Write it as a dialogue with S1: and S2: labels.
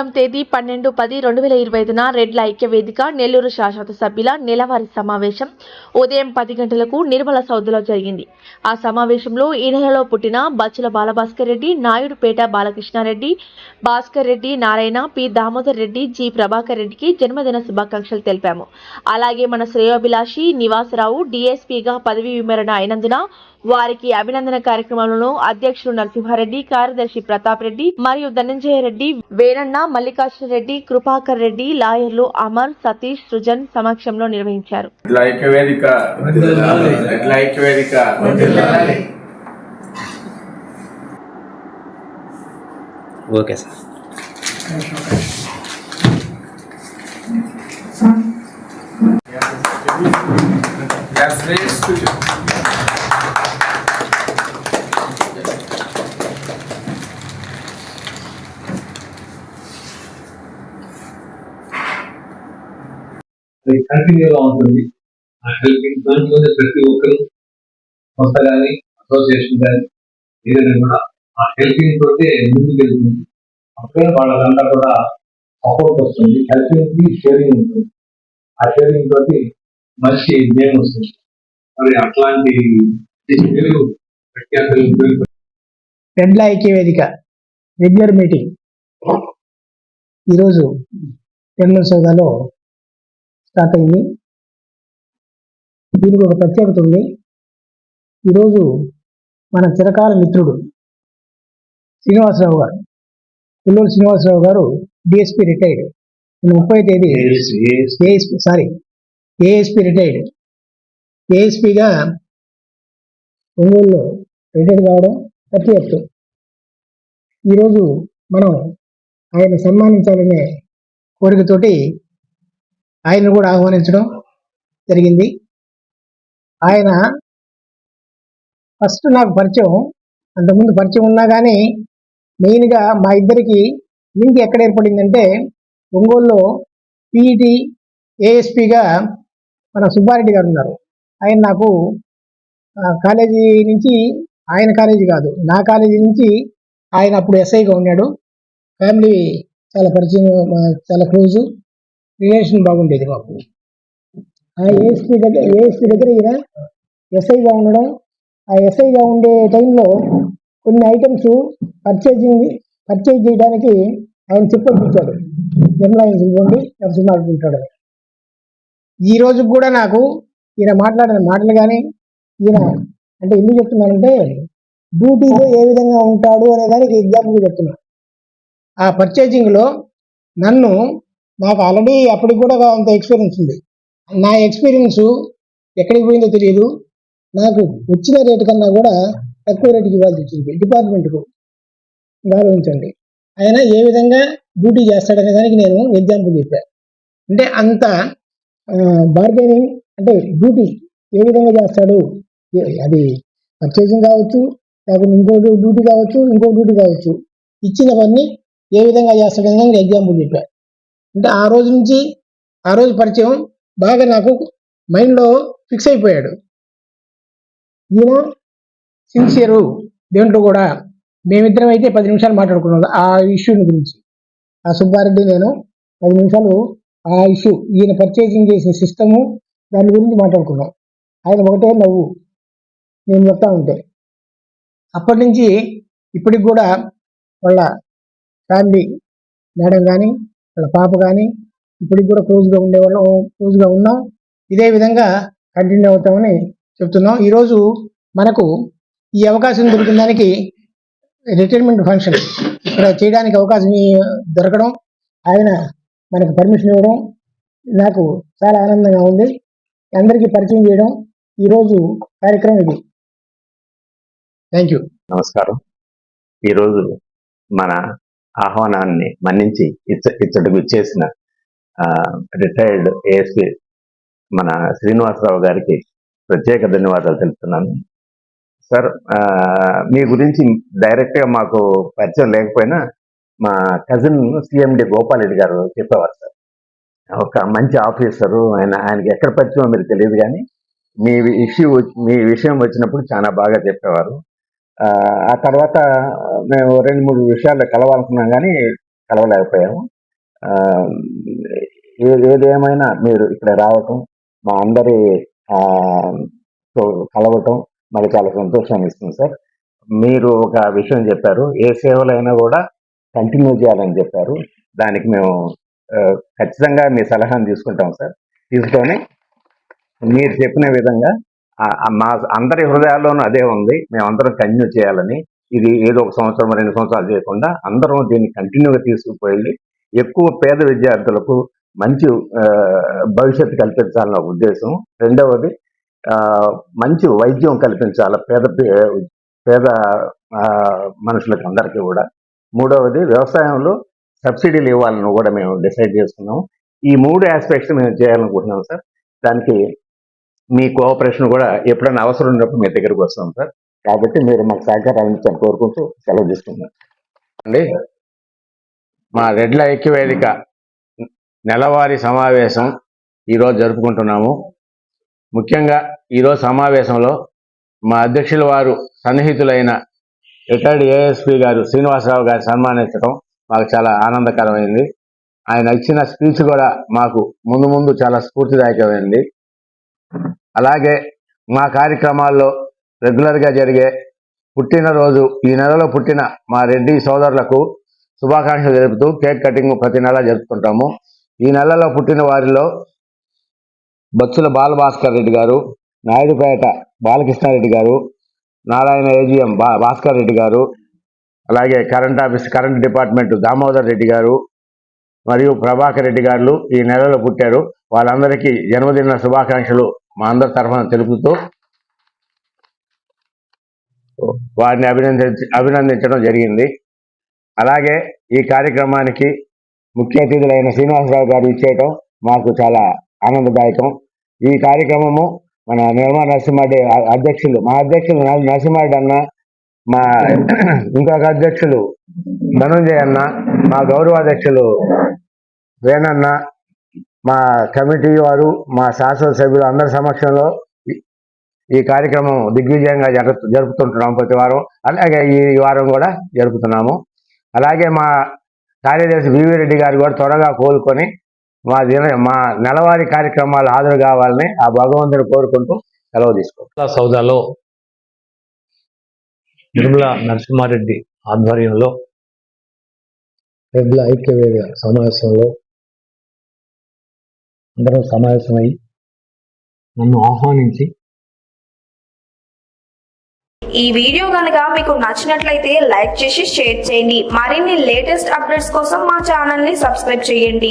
S1: బుధవారం తేదీ పన్నెండు పది రెండు వేల ఇరవై ఐదున రెడ్ల ఐక్య వేదిక నెల్లూరు శాశ్వత సభ్యుల నెలవారీ సమావేశం ఉదయం పది గంటలకు నిర్మల సౌద్లో జరిగింది. ఆ సమావేశంలో ఈ నెలలో పుట్టిన బచ్చుల బాలభాస్కర్ రెడ్డి నాయుడుపేట బాలకృష్ణారెడ్డి భాస్కర్ రెడ్డి నారాయణ పి. దామోదర్ రెడ్డి జి. ప్రభాకర్ రెడ్డికి జన్మదిన శుభాకాంక్షలు తెలిపాము. అలాగే మన శ్రేయోభిలాషి నివాసరావు డిఎస్పీగా పదవీ విమరణ అయినందున వారికి అభినందన కార్యక్రమంలో అధ్యక్షులు నరసింహారెడ్డి కార్యదర్శి ప్రతాప్ రెడ్డి మరియు ధనంజయ రెడ్డి వేణన్న మల్లికార్జున రెడ్డి కృపాకర్ రెడ్డి లాయర్లు అమర్ సతీష్ సృజన్ సమక్షంలో నిర్వహించారు.
S2: Okay sir.
S3: Yes, please.
S4: అది కంటిన్యూగా ఉంటుంది. ఆ హెల్పింగ్ దాంట్లోనే ప్రతి ఒక్కరు కొత్త కానీ అసోసియేషన్ కానీ ఏదైనా కూడా ఆ హెల్పింగ్ తోటే ముందుకు వెళ్తుంది. అప్పుడే వాళ్ళకంతా కూడా సపోర్ట్ వస్తుంది. హెల్పింగ్కి షేరింగ్ ఉంటుంది. ఆ షేరింగ్ తోటి మంచి గేమ్ వస్తుంది. మరి అట్లాంటి పేరు ప్రఖ్యాతులు
S5: ఐక్య వేదిక రెగ్యులర్ మీటింగ్. ఈరోజు టెర్మినల్ సోదాలో స్టార్ట్ అయింది. దీనికి ఒక ప్రత్యేకత ఉంది. ఈరోజు మన చిరకాల మిత్రుడు శ్రీనివాసరావు గారు పుల్లూరు శ్రీనివాసరావు గారు డిఎస్పి రిటైర్డ్ నేను ముప్పై తేదీ ఏఎస్పి సారీ ఏఎస్పి రిటైర్డ్ ఏఎస్పిగా ఒంగోలులో రిటైర్డ్ కావడం ప్రతి ఎత్తు. ఈరోజు మనం ఆయన సన్మానించాలనే కోరికతోటి ఆయన కూడా ఆహ్వానించడం జరిగింది. ఆయన ఫస్ట్ నాకు పరిచయం అంతకుముందు పరిచయం ఉన్నా కానీ మెయిన్గా మా ఇద్దరికి లింక్ ఎక్కడ ఏర్పడిందంటే ఒంగోలులో పీఈటీ ఏఎస్పిగా మన సుబ్బారెడ్డి గారు ఉన్నారు. ఆయన నాకు కాలేజీ నుంచి ఆయన కాలేజీ కాదు నా కాలేజీ నుంచి ఆయన అప్పుడు ఎస్ఐగా ఉన్నాడు. ఫ్యామిలీ చాలా పరిచయం చాలా క్లోజు. రిలేషన్ బాగుండేది మాకు. ఆ ఏఎస్పీ దగ్గర ఏఎస్పీ దగ్గర ఈయన ఎస్ఐగా ఉండడం ఆ ఎస్ఐగా ఉండే టైంలో కొన్ని ఐటమ్స్ పర్చేజింగ్ పర్చేజ్ చేయడానికి ఆయన చెప్పొచ్చాడు నిర్మలా ఇవ్వండి నరసింహాడుకుంటాడు ఈ రోజు కూడా నాకు ఈయన మాట్లాడిన మాటలు కానీ ఈయన అంటే ఎందుకు చెప్తున్నానంటే డ్యూటీలో ఏ విధంగా ఉంటాడు అనే దానికి ఎగ్జాంపుల్ చెప్తున్నాను ఆ పర్చేజింగ్లో నన్ను నాకు ఆల్రెడీ అప్పటికి కూడా అంత ఎక్స్పీరియన్స్ ఉంది. నా ఎక్స్పీరియన్స్ ఎక్కడికి పోయిందో తెలియదు. నాకు వచ్చిన రేటు కన్నా కూడా తక్కువ రేటుకి ఇవ్వాల్సి వచ్చింది. డిపార్ట్మెంట్కు గౌరవించండి. ఆయన ఏ విధంగా డ్యూటీ చేస్తాడనే దానికి నేను ఎగ్జాంపుల్ చెప్పాను అంటే అంత బార్గెనింగ్ అంటే డ్యూటీ ఏ విధంగా చేస్తాడు? అది పర్చేసింగ్ కావచ్చు లేకపోతే ఇంకో డ్యూటీ కావచ్చు ఇంకో డ్యూటీ కావచ్చు. ఇచ్చినవన్నీ ఏ విధంగా చేస్తాడని నేను ఎగ్జాంపుల్ చెప్పాను అంటే ఆ రోజు నుంచి ఆ రోజు పరిచయం బాగా నాకు మైండ్లో ఫిక్స్ అయిపోయాడు. ఈయన సిన్సియరు దేంట్లో కూడా మేమిద్దరం అయితే పది నిమిషాలు మాట్లాడుకున్నాం ఆ ఇష్యూని గురించి. ఆ సుబ్బారెడ్డి నేను పది నిమిషాలు ఆ ఇష్యూ ఈయన పర్చేసింగ్ చేసిన సిస్టము దాని గురించి మాట్లాడుకున్నాం. ఆయన ఒకటే నవ్వు. నేను చెప్తా ఉంటే అప్పటి నుంచి ఇప్పటికి కూడా వాళ్ళ ఫ్యామిలీ మేడం కానీ వాళ్ళ పాప కానీ ఇప్పటికి కూడా క్లోజ్గా ఉండేవాళ్ళం క్లోజ్గా ఉన్నాం. ఇదే విధంగా కంటిన్యూ అవుతామని చెప్తున్నాం. ఈరోజు మనకు ఈ అవకాశం దొరికినదానికి రిటైర్మెంట్ ఫంక్షన్ ఇక్కడ చేయడానికి అవకాశం దొరకడం ఆయన మనకు పర్మిషన్ ఇవ్వడం నాకు చాలా ఆనందంగా ఉంది. అందరికీ పరిచయం చేయడం ఈరోజు కార్యక్రమం ఇది. థ్యాంక్ యూ
S2: నమస్కారం. ఈరోజు మన ఆహ్వానాన్ని మన్నించి ఇచ్చ ఇచ్చటకు ఇచ్చేసిన రిటైర్డ్ ఏఎస్పీ మన శ్రీనివాసరావు గారికి ప్రత్యేక ధన్యవాదాలు తెలుపుతున్నాను. సార్ మీ గురించి డైరెక్ట్గా మాకు పరిచయం లేకపోయినా మా కజిన్ సిఎండి గోపాలరెడ్డి గారు చెప్పేవారు సార్. ఒక మంచి ఆఫీసరు ఆయన ఆయనకి ఎక్కడ పరిచయం మీరు తెలియదు కానీ మీ ఇష్యూ మీ విషయం వచ్చినప్పుడు చాలా బాగా చెప్పేవారు. ఆ తర్వాత మేము రెండు మూడు విషయాలు కలవాలనుకున్నాం కానీ కలవలేకపోయాము. ఏది ఏదేమైనా మీరు ఇక్కడ రావటం మా అందరి కలవటం మాకు చాలా సంతోషాన్ని ఇస్తుంది సార్. మీరు ఒక విషయం చెప్పారు ఏ సేవలైనా కూడా కంటిన్యూ చేయాలని చెప్పారు. దానికి మేము ఖచ్చితంగా మీ సలహాను తీసుకుంటాం సార్. తీసుకొని మీరు చెప్పిన విధంగా మా అందరి హృదయాల్లోనూ అదే ఉంది. మేమందరం కంటిన్యూ చేయాలని. ఇది ఏదో ఒక సంవత్సరం రెండు సంవత్సరాలు చేయకుండా అందరం దీన్ని కంటిన్యూగా తీసుకుపోయి ఎక్కువ పేద విద్యార్థులకు మంచి భవిష్యత్తు కల్పించాలన్న ఒక ఉద్దేశం. రెండవది మంచి వైద్యం కల్పించాలి పేద పే- పేద మనుషులకు అందరికీ కూడా. మూడవది వ్యవసాయంలో సబ్సిడీలు ఇవ్వాలని కూడా మేము డిసైడ్ చేసుకున్నాము. ఈ మూడు ఆస్పెక్ట్స్ మేము చేయాలనుకుంటున్నాం సార్. దానికి మీ కోఆపరేషన్ కూడా ఎప్పుడైనా అవసరం ఉన్నప్పుడు మీ దగ్గరకు వస్తాం సార్. కాబట్టి మీరు మాకు సహకారం అందించాలని కోరుకుంటూ సెలవు తీసుకున్నాం అండి మా రెడ్ల ఐక్యవేదిక నెలవారీ సమావేశం ఈరోజు జరుపుకుంటున్నాము. ముఖ్యంగా ఈరోజు సమావేశంలో మా అధ్యక్షుల వారు సన్నిహితులైన రిటైర్డ్ ఏఎస్పీ గారు శ్రీనివాసరావు గారు సన్మానించడం మాకు చాలా ఆనందకరమైంది. ఆయన ఇచ్చిన స్పీచ్ కూడా మాకు ముందు ముందు చాలా స్ఫూర్తిదాయకమైంది. అలాగే మా కార్యక్రమాల్లో రెగ్యులర్గా జరిగే పుట్టినరోజు ఈ నెలలో పుట్టిన మా రెడ్డి సోదరులకు శుభాకాంక్షలు జరుపుతూ కేక్ కటింగ్ ప్రతి నెల జరుపుకుంటాము. ఈ నెలలో పుట్టిన వారిలో బచ్చుల బాలభాస్కర్ రెడ్డి గారు నాయుడుపేట బాలకృష్ణారెడ్డి గారు నారాయణ ఏజిఎం బా భాస్కర్ రెడ్డి గారు అలాగే current office current department Damodar Reddy గారు మరియు ప్రభాకర్ రెడ్డి గారు ఈ నెలలో పుట్టారు. వాళ్ళందరికీ జన్మదిన శుభాకాంక్షలు మా అందరి తరఫున తెలుపుతూ వారిని అభినందించ అభినందించడం జరిగింది. అలాగే ఈ కార్యక్రమానికి ముఖ్య అతిథులైన శ్రీనివాసరావు గారు ఇచ్చేయటం మాకు చాలా ఆనందదాయకం. ఈ కార్యక్రమము మన నిర్మా నరసింహారెడ్డి అధ్యక్షులు మా అధ్యక్షులు నరసింహారెడ్డి అన్న మా ఇంకొక అధ్యక్షులు ధనుంజయ్ అన్న మా గౌరవాధ్యక్షులు వేణన్న మా కమిటీ వారు మా శాసన సభ్యులు అందరి సమక్షంలో ఈ- ఈ కార్యక్రమం దిగ్విజయంగా జరుపు ప్రతి వారం. అలాగే ఈ వారం కూడా జరుపుతున్నాము. అలాగే మా కార్యదర్శి వివి రెడ్డి గారు కూడా త్వరగా కోలుకొని మా దిన మా నెలవారీ కార్యక్రమాలు హాజరు కావాలని ఆ భగవంతుని కోరుకుంటూ సెలవు తీసుకో
S4: సౌదాలో నిర్మల నరసింహారెడ్డి ఆధ్వర్యంలో ఐక్యవేద సమావేశంలో అందరూ సమావేశమై నన్ను ఆహ్వానించి
S6: ఈ వీడియో కనుక మీకు నచ్చినట్లయితే లైక్ చేసి షేర్ చేయండి. మరిన్ని లేటెస్ట్ అప్డేట్స్ కోసం మా ఛానల్ని సబ్స్క్రైబ్ చేయండి.